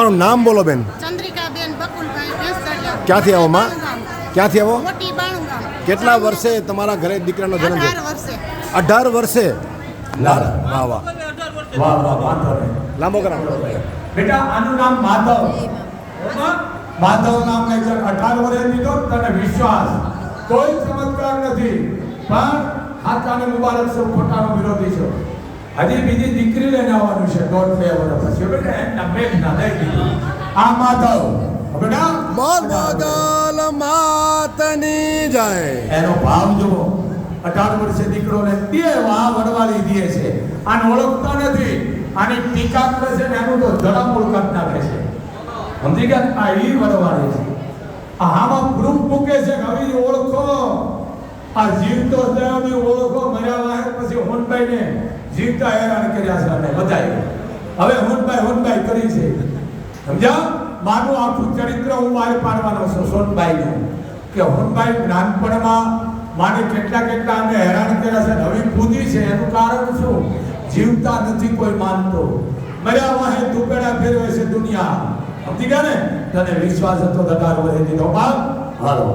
તમારું નામ બોલો બેન. ચંદ્રિકાબેન બકુલભાઈ ક્યાંથી આવો માં? ક્યાંથી આવો? કેટલા વર્ષે તમારા ઘરે દીકરાનો જન્મ અઢાર થયો વર્ષે. અઢાર વર્ષે? વાહ વાહ. વાહ વાહ વાહ લાંબો કરાવો. બેટા આનું નામ માધવ. માધવ નામ જણ અઢાર વર્ષે દીધો તને વિશ્વાસ. કોઈ ચમત્કાર નથી. પણ હાથાને મુબારક છો ખોટાનો વિરોધી છો. હજી બીજી દીકરી લઈને આવવાનું છે. દોઢ favor of us. બેટા will end up making બેટા માતની જાય. એનો ભાવ જુઓ. અઢાર વર્ષે દીકરોને તે વાહ વડવાળી દે છે. આને ઓળખતા નથી. આની ટીકા કરે છે ને એનું તો ધડામૂળ કરી નાખે છે. સમજી ગયા? આ ઈ વડવાળી છે. આ આમાં પ્રૂફ મૂકે છે હવે ઓળખો. આ જીવતો દેવની ઓળખો મર્યા પછી હોનભાઈ ને જીવતા હેરાન કર્યા છે અને બધાએ હવે હોનભાઈ હોનભાઈ કરી છે સમજ્યા? મારું આખું ચરિત્ર હું બહાર પાડવાનો છું સોનભાઈનું કે હોનભાઈ નાનપણમાં માને કેટલા કેટલા અમે હેરાન કર્યા છે, નવી કૂદી છે, એનું કારણ શું? જીવતા નથી કોઈ માનતો. મર્યા વાહે દુપેડા ફેરવે છે દુનિયા. સમજી ગયા ને? તને વિશ્વાસ હતો દટાર વધે દીધો. બાપ, હાલો.